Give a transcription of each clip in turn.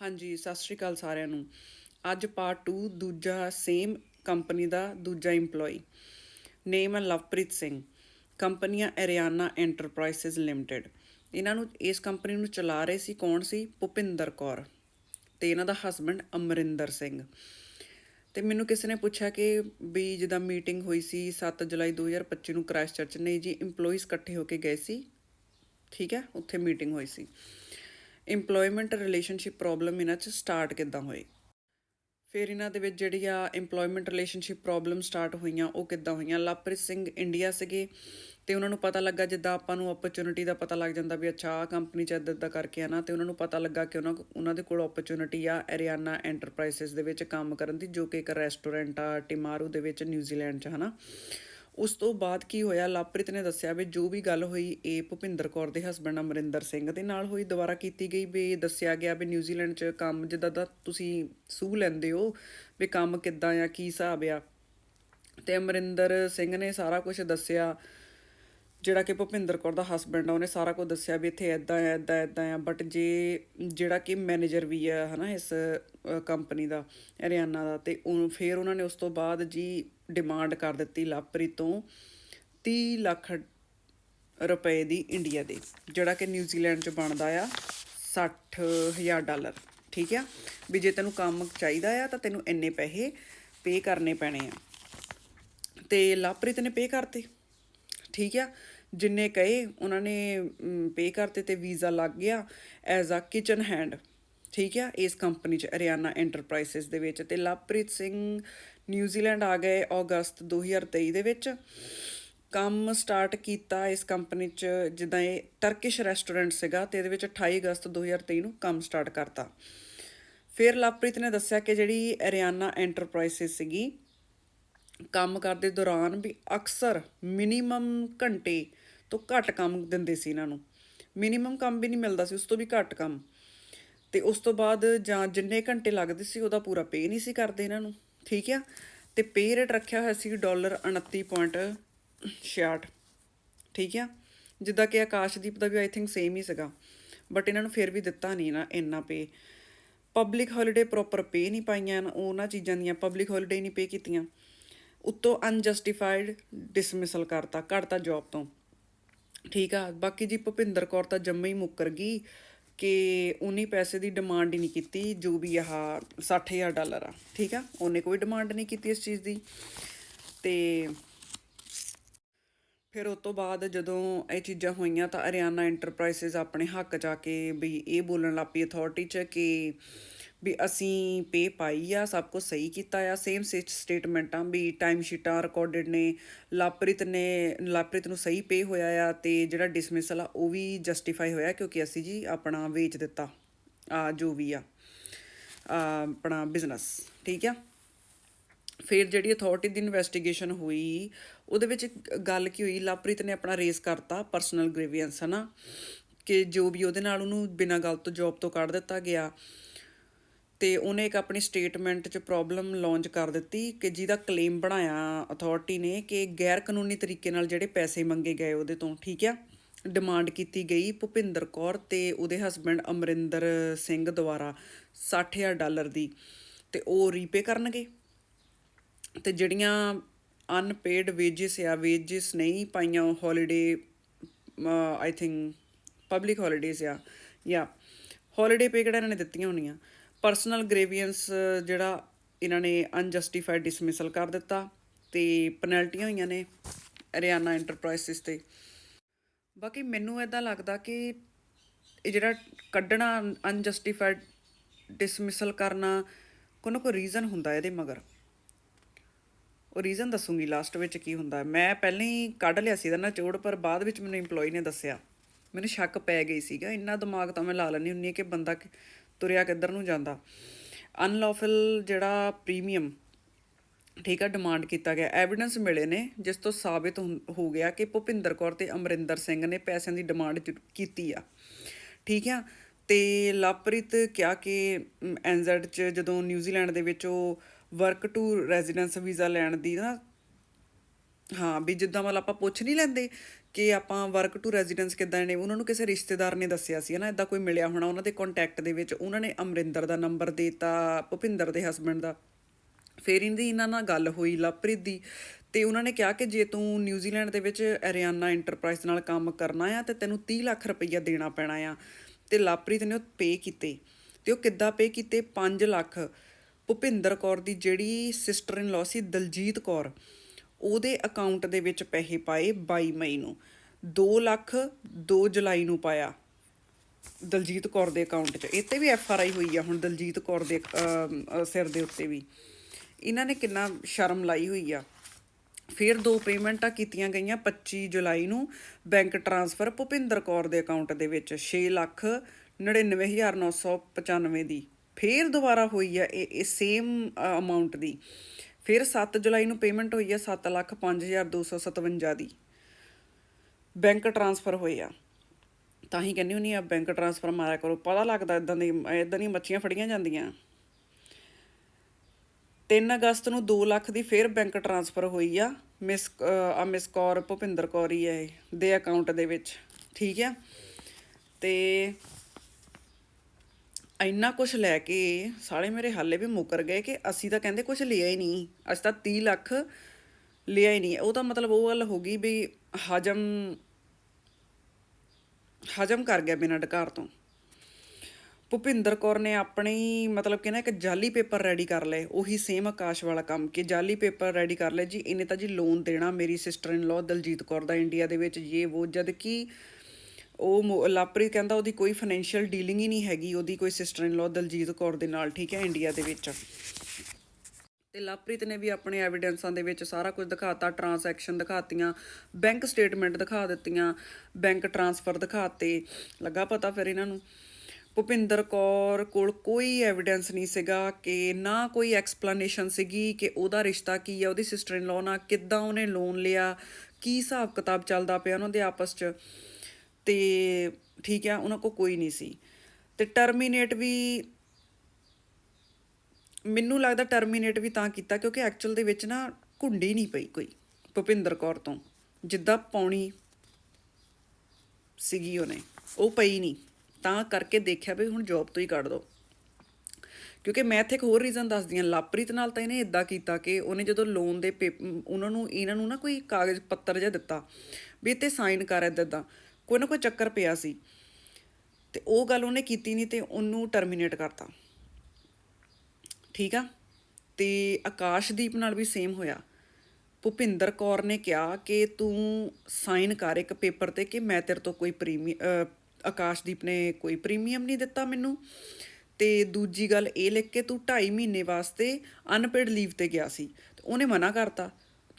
ਹਾਂਜੀ, ਸਤਿ ਸ਼੍ਰੀ ਅਕਾਲ ਸਾਰਿਆਂ ਨੂੰ। ਅੱਜ ਪਾਰਟ 2 ਦੂਜਾ ਸੇਮ ਕੰਪਨੀ ਦਾ ਦੂਜਾ EMPLOYE ਨੇਮ ਹੈ ਲਵਪ੍ਰੀਤ ਸਿੰਘ। ਕੰਪਨੀ ਹੈ ਅਰਿਆਨਾ ਐਂਟਰਪ੍ਰਾਈਜ਼ਸ ਲਿਮਟਿਡ ਇਹਨਾਂ ਨੂੰ, ਇਸ ਕੰਪਨੀ ਨੂੰ ਚਲਾ ਰਹੇ ਸੀ ਕੌਣ ਸੀ? ਭੁਪਿੰਦਰ ਕੌਰ ਤੇ ਇਹਨਾਂ ਦਾ ਹਸਬੰਡ ਅਮਰਿੰਦਰ ਸਿੰਘ। ਤੇ ਮੈਨੂੰ ਕਿਸੇ ਨੇ ਪੁੱਛਿਆ ਕਿ ਵੀ ਜਿੱਦਾਂ ਮੀਟਿੰਗ ਹੋਈ ਸੀ 7 ਜੁਲਾਈ 2025 ਨੂੰ ਕ੍ਰਾਈਸਟ ਚਰਚ ਨਹੀਂ ਜੀ, EMPLOYEES ਇਕੱਠੇ ਹੋ ਕੇ ਗਏ ਸੀ। ਠੀਕ ਹੈ, ਉੱਥੇ ਮੀਟਿੰਗ ਹੋਈ ਸੀ। EMPLOYMENT ਰਿਲੇਸ਼ਨਸ਼ਿਪ ਪ੍ਰੋਬਲਮ ਇਹਨਾਂ 'ਚ ਸਟਾਰਟ ਕਿੱਦਾਂ ਹੋਈ? ਫਿਰ ਇਹਨਾਂ ਦੇ ਵਿੱਚ ਜਿਹੜੀ ਆ EMPLOYMENT ਰਿਲੇਸ਼ਨਸ਼ਿਪ ਪ੍ਰੋਬਲਮ ਸਟਾਰਟ ਹੋਈਆਂ, ਉਹ ਕਿੱਦਾਂ ਹੋਈਆਂ? ਲਵਪ੍ਰੀਤ ਸਿੰਘ ਇੰਡੀਆ ਸੀਗੇ ਤੇ ਉਹਨਾਂ ਨੂੰ ਪਤਾ ਲੱਗਾ ਜਿੱਦਾਂ ਆਪਾਂ ਨੂੰ ਓਪਰਚੁਨਿਟੀ ਦਾ ਪਤਾ ਲੱਗ ਜਾਂਦਾ ਵੀ ਅੱਛਾ ਆ ਕੰਪਨੀ ਚ ਇੱਦਾਂ ਦਾ ਕਰਕੇ ਆ ਨਾ, ਤੇ ਉਹਨਾਂ ਨੂੰ ਪਤਾ ਲੱਗਾ ਕਿ ਉਹਨਾਂ ਉਹਨਾਂ ਦੇ ਕੋਲ ਓਪਰਚੁਨਿਟੀ ਆ ਅਰਿਆਨਾ ਐਂਟਰਪ੍ਰਾਈਜ਼ਸ ਦੇ ਵਿੱਚ ਕੰਮ ਕਰਨ ਦੀ, ਜੋ ਕਿ ਇੱਕ ਰੈਸਟੋਰੈਂਟ ਆ ਟਿਮਾਰੂ ਦੇ ਵਿੱਚ ਨਿਊਜ਼ੀਲੈਂਡ ਚ, ਹਨਾ? ਉਸ ਤੋਂ ਬਾਅਦ ਕੀ ਹੋਇਆ? ਲਵਪ੍ਰੀਤ ਨੇ ਦੱਸਿਆ ਵੀ ਜੋ ਵੀ ਗੱਲ ਹੋਈ, ਇਹ ਭੁਪਿੰਦਰ ਕੌਰ ਦੇ ਹਸਬੰਡ ਅਮਰਿੰਦਰ ਸਿੰਘ ਦੇ ਨਾਲ ਹੋਈ, ਦੁਬਾਰਾ ਕੀਤੀ ਗਈ ਵੀ ਦੱਸਿਆ ਗਿਆ ਵੀ ਨਿਊਜ਼ੀਲੈਂਡ 'ਚ ਕੰਮ ਜਿੱਦਾਂ ਦਾ ਤੁਸੀਂ ਸੂਹ ਲੈਂਦੇ ਹੋ ਵੀ ਕੰਮ ਕਿੱਦਾਂ ਆ ਕੀ ਹਿਸਾਬ ਆ। ਤੇ ਅਮਰਿੰਦਰ ਸਿੰਘ ਨੇ ਸਾਰਾ ਕੁਝ ਦੱਸਿਆ, ਜਿਹੜਾ ਕਿ ਭੁਪਿੰਦਰ ਕੌਰ ਦਾ ਹਸਬੰਡ ਆ, ਉਹਨੇ ਸਾਰਾ ਕੁਝ ਦੱਸਿਆ ਵੀ ਇੱਥੇ ਐਦਾਂ ਆ ਐਦਾਂ ਐਦਾਂ ਆ। ਬਟ ਜੇ ਜਿਹੜਾ ਕਿ ਮੈਨੇਜਰ ਵੀ ਆ, ਹਨਾ, ਇਸ ਕੰਪਨੀ ਦਾ, ਹਰਿਆਣਾ ਦਾ, ਤੇ ਉਹ, ਫਿਰ ਉਹਨਾਂ ਨੇ ਉਸ ਤੋਂ ਬਾਅਦ ਜੀ ਡਿਮਾਂਡ ਕਰ ਦਿੱਤੀ ਲਾਪਰੀ ਤੋਂ 30 ਲੱਖ ਰੁਪਏ ਦੀ ਇੰਡੀਆ ਦੇ, ਜਿਹੜਾ ਕਿ ਨਿਊਜ਼ੀਲੈਂਡ 'ਚ ਬਣਦਾ ਆ 60000 ਡਾਲਰ, ਠੀਕ ਆ? ਵੀ ਜੇ ਤੈਨੂੰ ਕੰਮ ਚਾਹੀਦਾ ਆ ਤਾਂ ਤੈਨੂੰ ਇੰਨੇ ਪੈਸੇ ਪੇ ਕਰਨੇ ਪੈਣੇ ਆ। ਤੇ ਲਾਪ੍ਰੀਤ ਨੇ ਪੇ ਕਰਤੇ, ਠੀਕ ਆ? ਜਿੰਨੇ ਕਹੇ, ਉਹਨਾਂ ਨੇ ਪੇ ਕਰਤੇ ਤੇ ਵੀਜ਼ਾ ਲੱਗ ਗਿਆ ਐਜ਼ ਅ ਕਿਚਨ ਹੈਂਡ ਠੀਕ ਆ? ਇਸ ਕੰਪਨੀ ਚ, ਹਰਿਆਣਾ ਐਂਟਰਪ੍ਰਾਈਜ਼ਸ ਦੇ ਵਿੱਚ ਤੇ ਲਵਪ੍ਰੀਤ ਸਿੰਘ ਨਿਊਜ਼ੀਲੈਂਡ ਆ ਗਏ ਅਗਸਤ 2023 ਦੇ ਵਿੱਚ। ਕੰਮ ਸਟਾਰਟ ਕੀਤਾ ਇਸ ਕੰਪਨੀ ਚ ਜਿੱਦਾਂ ਇਹ ਟਰਕਿਸ਼ ਰੈਸਟੋਰੈਂਟ ਸੀਗਾ ਤੇ ਇਹਦੇ ਵਿੱਚ 28 ਅਗਸਤ 2023 ਨੂੰ ਕੰਮ ਸਟਾਰਟ ਕਰਤਾ। ਫਿਰ ਲਵਪ੍ਰੀਤ ਨੇ ਦੱਸਿਆ ਕਿ ਜਿਹੜੀ ਅਰਿਆਨਾ ਐਂਟਰਪ੍ਰਾਈਜ਼ਸ ਸੀਗੀ, ਕੰਮ ਕਰਦੇ ਦੌਰਾਨ ਵੀ ਅਕਸਰ ਮਿਨੀਮਮ ਘੰਟੇ ਤੋਂ ਘੱਟ ਕੰਮ ਦਿੰਦੇ ਸੀ ਇਹਨਾਂ ਨੂੰ। ਮਿਨੀਮਮ ਕੰਮ ਵੀ ਨਹੀਂ ਮਿਲਦਾ ਸੀ, ਉਸ ਤੋਂ ਵੀ ਘੱਟ ਕੰਮ। ਤੇ ਉਸ ਤੋਂ ਬਾਅਦ ਜਾਂ ਜਿੰਨੇ ਘੰਟੇ ਲੱਗਦੇ ਸੀ, ਉਹਦਾ ਪੂਰਾ ਪੇ ਨਹੀਂ ਸੀ ਕਰਦੇ ਇਹਨਾਂ ਨੂੰ। ਠੀਕ ਆ? ਤੇ ਪੇ ਰੇਟ ਰੱਖਿਆ ਹੋਇਆ ਸੀ ਡਾਲਰ 29.66 ਠੀਕ ਆ? ਜਿੱਦਾਂ ਕਿ ਆਕਾਸ਼ਦੀਪ ਦਾ ਵੀ ਆਈ ਥਿੰਕ ਸੇਮ ਹੀ ਸੀਗਾ ਬਟ ਇਹਨਾਂ ਨੂੰ ਫਿਰ ਵੀ ਦਿੱਤਾ ਨਹੀਂ ਨਾ ਇੰਨਾ pay public holiday proper pay ਨਹੀਂ ਪਾਈਆਂ, ਉਹਨਾਂ ਚੀਜ਼ਾਂ ਦੀਆਂ ਪਬਲਿਕ ਹੌਲੀਡੇ ਨਹੀਂ ਪੇ ਕੀਤੀਆਂ। ਉੱਤੋਂ ਅਨਜਸਟੀਫਾਈਡ ਡਿਸਮਿਸਲ ਕਰਤਾ ਕੱਢਤਾ ਜੌਬ ਤੋਂ। ਠੀਕ ਆ? ਬਾਕੀ ਜੀ ਭੁਪਿੰਦਰ ਕੌਰ ਤਾਂ ਜੰਮੇ ਹੀ ਮੁੱਕਰ ਗਈ। ਕਿ ਉਨੀ ਪੈਸੇ ਦੀ ਡਿਮਾਂਡ ਹੀ ਨਹੀਂ ਕੀਤੀ, ਜੋ ਵੀ ਆਹ 60000 ਡਾਲਰ ਆ, ਠੀਕ ਆ? ਉਹਨੇ ਕੋਈ ਡਿਮਾਂਡ ਨਹੀਂ ਕੀਤੀ ਇਸ ਚੀਜ਼ ਦੀ। ਤੇ ਫਿਰ ਉਸ ਤੋਂ ਬਾਅਦ ਜਦੋਂ ਇਹ ਚੀਜ਼ਾਂ ਹੋਈਆਂ ਤਾਂ ਅਰਿਆਨਾ ਐਂਟਰਪ੍ਰਾਈਜ਼ਸ ਆਪਣੇ ਹੱਕ ਜਾ ਕੇ ਵੀ ਇਹ ਬੋਲਣ ਲੱਪੀ ਅਥਾਰਟੀ ਚ ਕਿ ਵੀ ਅਸੀਂ ਪੇ ਪਾਈ ਆ, ਸਭ ਕੁਝ ਸਹੀ ਕੀਤਾ ਆ ਸੇਮ ਸਟੇਟਮੈਂਟਾਂ ਵੀ ਟਾਈਮ ਸ਼ੀਟਾਂ ਰਿਕਾਰਡਡ ਨੇ, ਲਾਪ੍ਰਿਤ ਨੇ, ਲਾਪ੍ਰਿਤ ਨੂੰ ਸਹੀ ਪੇ ਹੋਇਆ ਆ ਤੇ ਜਿਹੜਾ ਡਿਸਮਿਸਲ ਆ ਉਹ ਵੀ ਜਸਟੀਫਾਈ ਹੋਇਆ ਕਿਉਂਕਿ ਅਸੀਂ ਜੀ ਆਪਣਾ ਵੇਚ ਦਿੱਤਾ ਆ, ਜੋ ਵੀ ਆ ਆਪਣਾ ਬਿਜ਼ਨਸ ਠੀਕ ਆ? ਫਿਰ ਜਿਹੜੀ ਅਥਾਰਟੀ ਦੀ ਇਨਵੈਸਟੀਗੇਸ਼ਨ ਹੋਈ, ਉਹਦੇ ਵਿੱਚ ਗੱਲ ਕੀ ਹੋਈ, ਲਾਪ੍ਰਿਤ ਨੇ ਆਪਣਾ ਰੇਸ ਕਰਤਾ ਪਰਸਨਲ ਗ੍ਰੀਵੀਅੰਸ ਹਨਾ? ਕਿ ਜੋ ਵੀ ਉਹਦੇ ਨਾਲ ਉਹਨੂੰ ਬਿਨਾਂ ਗੱਲ ਤੋਂ ਜੌਬ ਤੋਂ ਕੱਢ ਦਿੱਤਾ ਗਿਆ ਤੇ ਉਹਨੇ ਇੱਕ ਆਪਣੀ ਸਟੇਟਮੈਂਟ 'ਚ ਪ੍ਰੋਬਲਮ ਲਾਂਚ ਕਰ ਦਿੱਤੀ ਕਿ ਜਿਹਦਾ ਕਲੇਮ ਬਣਾਇਆ ਅਥਾਰਟੀ ਨੇ ਕਿ ਗੈਰ ਕਾਨੂੰਨੀ ਤਰੀਕੇ ਨਾਲ ਜਿਹੜੇ ਪੈਸੇ ਮੰਗੇ ਗਏ ਉਹਦੇ ਤੋਂ, ਠੀਕ ਆ? ਡਿਮਾਂਡ ਕੀਤੀ ਗਈ ਭੁਪਿੰਦਰ ਕੌਰ ਤੇ ਉਹਦੇ ਹਸਬੰਡ ਅਮਰਿੰਦਰ ਸਿੰਘ ਦੁਆਰਾ 60000 ਡਾਲਰ ਦੀ ਤੇ ਉਹ ਰੀਪੇ ਕਰਨਗੇ। ਤੇ ਜਿਹੜੀਆਂ ਅਨਪੇਡ ਵੇਜਸ ਆ ਵੇਜਸ ਨਹੀਂ ਪਾਈਆਂ holiday I think public holidays ਆ, ਜਾਂ ਹੌਲੀਡੇ ਪੇ ਕਿਹੜਾ ਇਹਨਾਂ ਨੇ ਦਿੱਤੀਆਂ ਹੋਣੀਆਂ? ਪਰਸਨਲ ਗ੍ਰੇਵੀਅੰਸ ਜਿਹੜਾ ਇਹਨਾਂ ਨੇ ਅਨਜਸਟੀਫਾਈਡ ਡਿਸਮਿਸਲ ਕਰ ਦਿੱਤਾ ਤੇ ਪੈਨਲਟੀਆਂ ਹੋਈਆਂ ਨੇ ਹਰਿਆਣਾ ਐਂਟਰਪ੍ਰਾਈਜ਼ਸ ਤੇ। ਬਾਕੀ ਮੈਨੂੰ ਇਦਾਂ ਲੱਗਦਾ ਕਿ ਇਹ ਜਿਹੜਾ ਕੱਢਣਾ ਅਨਜਸਟੀਫਾਈਡ ਡਿਸਮਿਸਲ ਕਰਨਾ ਕੋਈ ਨਾ ਕੋਈ ਰੀਜ਼ਨ ਹੁੰਦਾ ਇਹਦੇ ਮਗਰ। ਉਹ ਰੀਜ਼ਨ ਦੱਸੂਗੀ ਲਾਸਟ ਵਿੱਚ ਕੀ ਹੁੰਦਾ। ਮੈਂ ਪਹਿਲਾਂ ਹੀ ਕੱਢ ਲਿਆ ਸੀ ਇਹਦਾ ਨਾ ਚੋੜ ਪਰ ਬਾਅਦ ਵਿੱਚ ਮੈਨੂੰ EMPLOYE ਨੇ ਦੱਸਿਆ। ਮੈਨੂੰ ਸ਼ੱਕ ਪੈ ਗਈ ਸੀਗਾ। ਇੰਨਾ ਦਿਮਾਗ ਤਾਂ ਮੈਂ ਲਾ ਲੈਣੀ ਹੁੰਨੀ ਕਿ ਬੰਦਾ ਤੁਰਿਆ ਕਿੱਧਰ ਨੂੰ ਜਾਂਦਾ। ਅਨਲੌਫਲ ਜਿਹੜਾ ਪ੍ਰੀਮੀਅਮ, ਠੀਕ ਆ, ਡਿਮਾਂਡ ਕੀਤਾ ਗਿਆ। ਐਵੀਡੈਂਸ ਮਿਲੇ ਨੇ, ਜਿਸ ਤੋਂ ਸਾਬਿਤ ਹੋ ਗਿਆ ਕਿ ਭੁਪਿੰਦਰ ਕੌਰ ਤੇ ਅਮਰਿੰਦਰ ਸਿੰਘ ਨੇ ਪੈਸਿਆਂ ਦੀ ਡਿਮਾਂਡ ਕੀਤੀ ਆ। ਠੀਕ ਆ? ਤੇ ਲਵਪ੍ਰੀਤ ਕਿਹਾ ਕਿ ਐਨਜ਼ੈਡ ਚ ਜਦੋਂ ਨਿਊਜ਼ੀਲੈਂਡ ਦੇ ਵਿੱਚ ਉਹ ਵਰਕ ਟੂ ਰੈਜ਼ੀਡੈਂਸ ਵੀਜ਼ਾ ਲੈਣ ਦੀ ਨਾ, ਹਾਂ, ਵੀ ਜਿੱਦਾਂ ਮਤਲਬ ਆਪਾਂ ਪੁੱਛ ਨਹੀਂ ਲੈਂਦੇ ਕਿ ਆਪਾਂ ਵਰਕ ਟੂ ਰੈਜ਼ੀਡੈਂਸ ਕਿੱਦਾਂ ਨੇ, ਉਹਨਾਂ ਨੂੰ ਕਿਸੇ ਰਿਸ਼ਤੇਦਾਰ ਨੇ ਦੱਸਿਆ ਸੀ ਨਾ ਇਦਾਂ ਕੋਈ ਮਿਲਿਆ ਹੋਣਾ ਉਹਨਾਂ ਦੇ ਕੰਟੈਕਟ ਦੇ ਵਿੱਚ, ਉਹਨਾਂ ਨੇ ਅਮਰਿੰਦਰ ਦਾ ਨੰਬਰ ਦੇਤਾ, ਭੁਪਿੰਦਰ ਦੇ ਹਸਬੰਡ ਦਾ। ਫਿਰ ਇਹਦੀ ਇਹਨਾਂ ਨਾਲ ਗੱਲ ਹੋਈ ਲਵਪ੍ਰੀਤ ਦੀ, ਤੇ ਉਹਨਾਂ ਨੇ ਕਿਹਾ ਕਿ ਜੇ ਤੂੰ ਨਿਊਜ਼ੀਲੈਂਡ ਦੇ ਵਿੱਚ ਐਰੀਆਨਾ ਐਂਟਰਪ੍ਰਾਈਜ਼ ਨਾਲ ਕੰਮ ਕਰਨਾ ਆ, ਤੇ ਤੈਨੂੰ 30 ਲੱਖ ਰੁਪਈਆ ਦੇਣਾ ਪੈਣਾ ਆ। ਤੇ ਲਵਪ੍ਰੀਤ ਨੇ ਉਹ ਪੇ ਕੀਤੇ, ਤੇ ਉਹ ਕਿੱਦਾਂ ਪੇ ਕੀਤੇ? 5 ਲੱਖ। ਭੁਪਿੰਦਰ ਕੌਰ ਦੀ ਜਿਹੜੀ ਸਿਸਟਰ ਇਨ ਲਾਅ ਸੀ ਦਲਜੀਤ ਕੌਰ ਉਹਦੇ ਅਕਾਊਂਟ ਦੇ ਵਿੱਚ ਪੈਸੇ ਪਾਏ 22 ਮਈ ਨੂੰ। 2 ਲੱਖ 2 ਜੁਲਾਈ ਨੂੰ ਪਾਇਆ ਦਲਜੀਤ ਕੌਰ ਦੇ ਅਕਾਊਂਟ 'ਚ। ਇਹ ਤੇ ਵੀ ਐਫ ਆਰ ਆਈ ਹੋਈ ਆ ਹੁਣ ਦਲਜੀਤ ਕੌਰ ਦੇ ਸਿਰ ਦੇ ਉੱਤੇ ਵੀ। ਇਹਨਾਂ ਨੇ ਕਿੰਨਾ ਸ਼ਰਮ ਲਾਈ ਹੋਈ ਆ। ਫਿਰ ਦੋ ਪੇਮੈਂਟਾਂ ਕੀਤੀਆਂ ਗਈਆਂ 25 ਜੁਲਾਈ ਨੂੰ ਬੈਂਕ ਟਰਾਂਸਫਰ ਭੁਪਿੰਦਰ ਕੌਰ ਦੇ ਅਕਾਊਂਟ ਦੇ ਵਿੱਚ 6 ਲੱਖ 99995 ਦੀ। ਫਿਰ ਦੁਬਾਰਾ ਹੋਈ ਆ ਇਹ ਇਹ ਸੇਮ ਅਮਾਉਂਟ ਦੀ। ਫਿਰ 7 ਜੁਲਾਈ ਨੂੰ ਪੇਮੈਂਟ ਹੋਈ ਆ 7 ਲੱਖ 5257 ਦੀ ਬੈਂਕ ਟਰਾਂਸਫਰ ਹੋਏ ਆ। ਤਾਂ ਹੀ ਕਹਿੰਦੀ ਹੁੰਨੀ ਆ ਬੈਂਕ ਟਰਾਂਸਫਰ ਮਾਰਿਆ ਕਰੋ। ਪਤਾ ਲੱਗਦਾ ਇਦਾਂ ਦੀ ਇਦਾਂ ਦੀਆਂ ਮੱਛੀਆਂ ਫੜੀਆਂ ਜਾਂਦੀਆਂ। 3 ਅਗਸਤ ਨੂੰ 2 ਲੱਖ ਦੀ ਫੇਰ ਬੈਂਕ ਟਰਾਂਸਫਰ ਹੋਈ ਆ। ਮਿਸ ਆ ਮਿਸ ਕੌਰ ਭੁਪਿੰਦਰ ਕੌਰ ਹੀ ਹੈ ਦੇ ਅਕਾਊਂਟ ਦੇ ਵਿੱਚ। ਠੀਕ ਆ? ਤੇ ਇੰਨਾ ਕੁਝ ਲੈ ਕੇ ਸਾਰੇ ਮੇਰੇ ਹਾਲੇ ਵੀ ਮੁਕਰ ਗਏ ਕਿ ਅਸੀਂ ਤਾਂ ਕਹਿੰਦੇ ਕੁਝ ਲਿਆ ਹੀ ਨਹੀਂ। ਅਸੀਂ ਤਾਂ 30 ਲੱਖ ਲਿਆ ਹੀ ਨਹੀਂ। ਉਹ ਤਾਂ ਮਤਲਬ ਉਹ ਗੱਲ ਹੋ ਗਈ ਵੀ ਹਜਮ ਹਜਮ ਕਰ ਗਿਆ ਬਿਨਾਂ ਡਕਾਰ ਤੋਂ। ਭੁਪਿੰਦਰ ਕੌਰ ਨੇ ਆਪਣੀ ਮਤਲਬ ਕਿ ਨਾ ਇੱਕ ਜਾਲੀ ਪੇਪਰ ਰੈਡੀ ਕਰ ਲਏ। ਉਹੀ ਸੇਮ ਆਕਾਸ਼ ਵਾਲਾ ਕੰਮ ਕਿ ਜਾਲੀ ਪੇਪਰ ਰੈਡੀ ਕਰ ਲਏ। ਜੀ, ਇਹਨੇ ਤਾਂ ਜੀ ਲੋਨ ਦੇਣਾ ਮੇਰੀ sister in law Daljit Kaur the India ਦੇ ਵਿੱਚ ਇਹ ਉਹ ਜਦ ਕਿ ਉਹ ਮੋ- ਲਾਪ੍ਰੀਤ ਕਹਿੰਦਾ ਉਹਦੀ ਕੋਈ ਫਾਈਨੈਂਸ਼ੀਅਲ ਡੀਲਿੰਗ ਹੀ ਨਹੀਂ ਹੈਗੀ, ਉਹਦੀ ਕੋਈ sister in law Daljit Kaur ਦੇ ਨਾਲ, ਠੀਕ ਹੈ ਇੰਡੀਆ ਦੇ ਵਿੱਚ। ਤੇ ਲਵਪ੍ਰੀਤ ਨੇ ਵੀ ਆਪਣੇ ਐਵੀਡੈਂਸਾਂ ਦੇ ਵਿੱਚ ਸਾਰਾ ਕੁਝ ਦਿਖਾਤਾ ਟ੍ਰਾਂਜੈਕਸ਼ਨ ਦਿਖਾਤੀਆਂ ਬੈਂਕ ਸਟੇਟਮੈਂਟ ਦਿਖਾ ਦਿੱਤੀਆਂ ਬੈਂਕ ਟ੍ਰਾਂਸਫਰ ਦਿਖਾਤੇ, ਲੱਗਾ ਪਤਾ ਫਿਰ ਇਹਨਾਂ ਨੂੰ। ਭੁਪਿੰਦਰ ਕੌਰ ਕੋਲ ਕੋਈ ਐਵੀਡੈਂਸ ਨਹੀਂ ਸੀਗਾ ਕਿ, ਨਾ ਕੋਈ ਐਕਸਪਲੇਨੇਸ਼ਨ ਸੀਗੀ ਕਿ ਉਹਦਾ ਰਿਸ਼ਤਾ ਕੀ ਹੈ ਉਹਦੀ ਸਿਸਟਰ ਇਨ ਲਾਅ ਨਾਲ ਕਿੱਦਾਂ ਉਹਨੇ ਲੋਨ ਲਿਆ, ਕੀ ਹਿਸਾਬ ਕਿਤਾਬ ਚੱਲਦਾ ਪਿਆ ਉਹਨਾਂ ਦੇ ਆਪਸ 'ਚ। ਤੇ ਠੀਕ ਹੈ ਉਹਨਾਂ ਕੋ ਕੋਈ ਨਹੀਂ ਸੀ। ਤੇ ਟਰਮੀਨੇਟ ਵੀ ਮੈਨੂੰ ਲੱਗਦਾ ਟਰਮੀਨੇਟ ਵੀ ਤਾਂ ਕੀਤਾ, ਕਿਉਂਕਿ ਐਕਚੁਅਲ ਦੇ ਵਿੱਚ ਨਾ ਘੁੰਡੀ ਨਹੀਂ ਪਈ ਕੋਈ ਭੁਪਿੰਦਰ ਕੌਰ ਤੋਂ। ਜਿੱਦਾਂ ਪੌਣੀ ਸੀਗੀ ਉਹਨੇ, ਉਹ ਪਈ ਨਹੀਂ। ਤਾਂ ਕਰਕੇ ਦੇਖਿਆ ਵੀ ਹੁਣ ਜੌਬ ਤੋਂ ਹੀ ਕੱਢ ਦੋ। ਕਿਉਂਕਿ ਮੈਂ ਇੱਥੇ ਇੱਕ ਹੋਰ ਰੀਜ਼ਨ ਦੱਸਦੀ ਹਾਂ, ਲਾਪ੍ਰੀਤ ਨਾਲ ਤਾਂ ਇਹਨੇ ਇਦਾਂ ਕੀਤਾ ਕਿ ਉਹਨੇ ਜਦੋਂ ਲੋਨ ਦੇ ਪੇਪ- ਉਹਨਾਂ ਨੂੰ, ਇਹਨਾਂ ਨੂੰ ਨਾ ਕੋਈ ਕਾਗਜ਼ ਪੱਤਰ ਜਿਹਾ ਦਿੱਤਾ, ਵੀ ਇੱਥੇ ਸਾਈਨ ਕਰ ਏਦਾਂ ਕੋਈ ਨਾ ਕੋਈ ਚੱਕਰ ਪਿਆ ਸੀ। ਤੇ ਉਹ ਗੱਲ ਉਹਨੇ ਕੀਤੀ ਨਹੀਂ ਤੇ ਉਹਨੂੰ ਟਰਮੀਨੇਟ ਕਰਤਾ। ਠੀਕ ਆ? ਤੇ ਆਕਾਸ਼ਦੀਪ ਨਾਲ ਵੀ ਸੇਮ ਹੋਇਆ। ਭੁਪਿੰਦਰ ਕੌਰ ਨੇ ਕਿਹਾ ਕਿ ਤੂੰ ਸਾਈਨ ਕਰ ਇੱਕ ਪੇਪਰ ਤੇ ਕਿ ਮੈਂ ਤੇਰੇ ਤੋਂ ਕੋਈ ਪ੍ਰੀਮੀ ਆਕਾਸ਼ਦੀਪ ਨੇ ਕੋਈ ਪ੍ਰੀਮੀਅਮ ਨਹੀਂ ਦਿੱਤਾ ਮੈਨੂੰ। ਤੇ ਦੂਜੀ ਗੱਲ ਇਹ ਲਿਖ ਕੇ ਤੂੰ 2.5 ਮਹੀਨੇ ਵਾਸਤੇ ਅਨਪੇਡ ਲੀਵ ਤੇ ਗਿਆ ਸੀ। ਤੇ ਉਹਨੇ ਮਨਾ ਕਰਤਾ।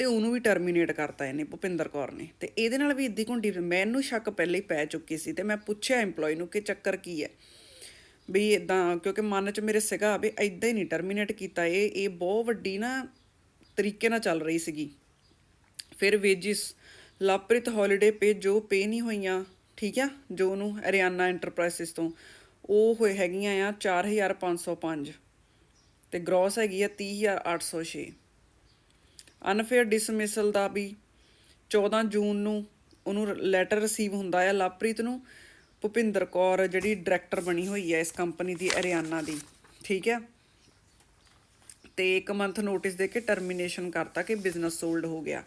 ਤੇ ਉਹਨੂੰ ਵੀ ਟਰਮੀਨੇਟ ਕਰਤਾ ਇਹਨੇ ਭੁਪਿੰਦਰ ਕੌਰ ਨੇ। ਤੇ ਇਹਦੇ ਨਾਲ ਵੀ ਇੱਦੀ ਘੁੰਡੀ ਮੈਨੂੰ ਸ਼ੱਕ ਪਹਿਲੇ ਹੀ ਪੈ ਚੁੱਕੀ ਸੀ ਤੇ ਮੈਂ ਪੁੱਛਿਆ EMPLOYE ਨੂੰ ਕਿ ਚੱਕਰ ਕੀ ਹੈ? ਵੀ ਇਦਾਂ ਕਿਉਂਕਿ ਮਨ 'ਚ ਮੇਰੇ ਸੀਗਾ ਵੀ ਇਦਾਂ ਹੀ ਨਹੀਂ ਟਰਮੀਨੇਟ ਕੀਤਾ ਇਹ ਇਹ ਬਹੁਤ ਵੱਡੀ ਨਾ ਤਰੀਕੇ ਨਾਲ ਚੱਲ ਰਹੀ ਸੀਗੀ। ਫਿਰ ਵੇਜਿਸ ਲਵਪ੍ਰੀਤ ਹੌਲੀਡੇ ਪੇ ਜੋ ਪੇ ਨਹੀਂ ਹੋਈਆਂ, ਠੀਕ ਆ? ਜੋ ਉਹਨੂੰ ਹਰਿਆਣਾ ਐਂਟਰਪ੍ਰਾਈਜ਼ਸ ਤੋਂ, ਉਹ ਹੋਏ ਹੈਗੀਆਂ ਆ 4505 ਤੇ ਗ੍ਰੋਸ ਹੈਗੀ ਆ 30806 ਅਨਫੇਅਰ ਡਿਸਮਿਸਲ ਦਾ ਵੀ 14 ਜੂਨ ਨੂੰ ਉਹਨੂੰ ਲੈਟਰ ਰਿਸੀਵ ਹੁੰਦਾ ਆ ਲਵਪ੍ਰੀਤ ਨੂੰ, ਭੁਪਿੰਦਰ ਕੌਰ ਜਿਹੜੀ ਡਾਇਰੈਕਟਰ ਬਣੀ ਹੋਈ ਹੈ ਇਸ ਕੰਪਨੀ ਦੀ, ਹਰਿਆਣਾ ਦੀ, ਠੀਕ ਹੈ ਤੇ ਇੱਕ ਮੰਥ ਨੋਟਿਸ ਦੇ ਕੇ ਟਰਮੀਨੇਸ਼ਨ ਕਰਤਾ ਕਿ ਬਿਜ਼ਨਸ ਸੋਲਡ ਹੋ ਗਿਆ।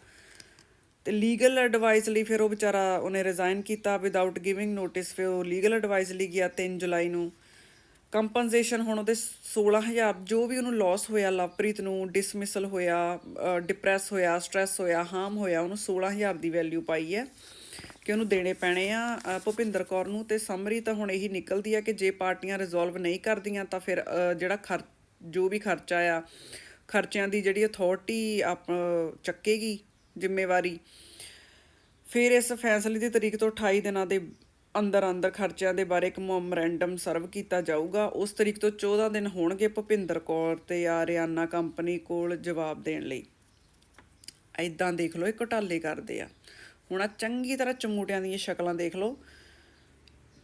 ਤੇ ਲੀਗਲ ਐਡਵਾਈਸ ਲਈ ਫਿਰ ਉਹ ਵਿਚਾਰਾ ਉਹਨੇ ਰਿਜ਼ਾਈਨ ਕੀਤਾ ਵਿਦਆਊਟ ਗਿਵਿੰਗ ਨੋਟਿਸ ਫਿਰ ਉਹ ਲੀਗਲ ਐਡਵਾਈਸ ਲਈ ਗਿਆ 3 ਜੁਲਾਈ ਨੂੰ। ਕੰਪਨਸੇਸ਼ਨ ਹੁਣ ਉਹਦੇ 16000 ਜੋ ਵੀ ਉਹਨੂੰ ਲਾਸ ਹੋਇਆ, ਲਵਪ੍ਰੀਤ ਨੂੰ ਡਿਸਮਿਸਲ ਹੋਇਆ ਡਿਪਰੈਸ ਹੋਇਆ ਸਟ੍ਰੈਸ ਹੋਇਆ ਹਾਰਮ ਹੋਇਆ, ਉਹਨੂੰ 16000 ਦੀ ਵੈਲਿਊ ਪਾਈ ਹੈ ਕਿ ਉਹਨੂੰ ਦੇਣੇ ਪੈਣੇ ਆ ਭੁਪਿੰਦਰ ਕੌਰ ਨੂੰ। ਤੇ ਸਮਰੀ ਤਾਂ ਹੁਣ ਇਹੀ ਨਿਕਲਦੀ ਆ ਕਿ ਜੇ ਪਾਰਟੀਆਂ ਰਿਜ਼ੋਲਵ ਨਹੀਂ ਕਰਦੀਆਂ, ਤਾਂ ਫਿਰ ਜਿਹੜਾ ਖਰ, ਜੋ ਵੀ ਖਰਚਾ ਆ, ਖਰਚਿਆਂ ਦੀ ਜਿਹੜੀ ਅਥਾਰਟੀ ਆਪ, ਚੱਕੇਗੀ ਜ਼ਿੰਮੇਵਾਰੀ। ਫਿਰ ਇਸ ਫੈਸਲੇ ਦੀ ਤਰੀਕ ਤੋਂ 28 ਦਿਨਾਂ ਦੇ ਅੰਦਰ ਅੰਦਰ ਖਰਚਿਆਂ ਦੇ ਬਾਰੇ ਇੱਕ ਮੈਮੋਰੈਂਡਮ ਸਰਵ ਕੀਤਾ ਜਾਊਗਾ। ਉਸ ਤਰੀਕ ਤੋਂ 14 ਦਿਨ ਹੋਣਗੇ ਭੁਪਿੰਦਰ ਕੌਰ ਤੇ ਆਰਿਆਨਾ ਕੰਪਨੀ ਕੋਲ ਜਵਾਬ ਦੇਣ ਲਈ। ਐਦਾਂ ਦੇਖ ਲਓ, ਇਹ ਘੁਟਾਲੇ ਕਰਦੇ ਆ। ਹੁਣ ਆ ਚੰਗੀ ਤਰ੍ਹਾਂ ਚਮੂਟਿਆਂ ਦੀਆਂ ਸ਼ਕਲਾਂ ਦੇਖ ਲਓ।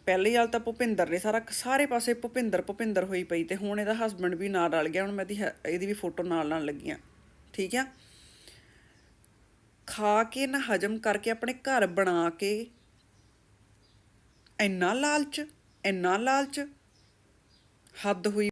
ਪਹਿਲੀ ਗੱਲ ਤਾਂ ਭੁਪਿੰਦਰ ਨੇ ਸਾਰਾ ਸਾਰੇ ਪਾਸੇ ਭੁਪਿੰਦਰ ਭੁਪਿੰਦਰ ਹੋਈ ਪਈ ਤੇ ਹੁਣ ਇਹਦਾ ਹਸਬੰਡ ਵੀ ਨਾਲ ਰਲ ਗਿਆ। ਹੁਣ ਮੈਂ ਇਹਦੀ ਹੈ- ਇਹਦੀ ਵੀ ਫੋਟੋ ਨਾਲ ਨਾਲ ਲੱਗੀਆਂ। ਠੀਕ ਆ? ਖਾ ਕੇ ਨਾ ਹਜਮ ਕਰਕੇ ਆਪਣੇ ਘਰ ਬਣਾ ਕੇ ਇੰਨਾ ਲਾਲਚ ਇੰਨਾ ਲਾਲਚ ਹੱਦ ਹੋਈ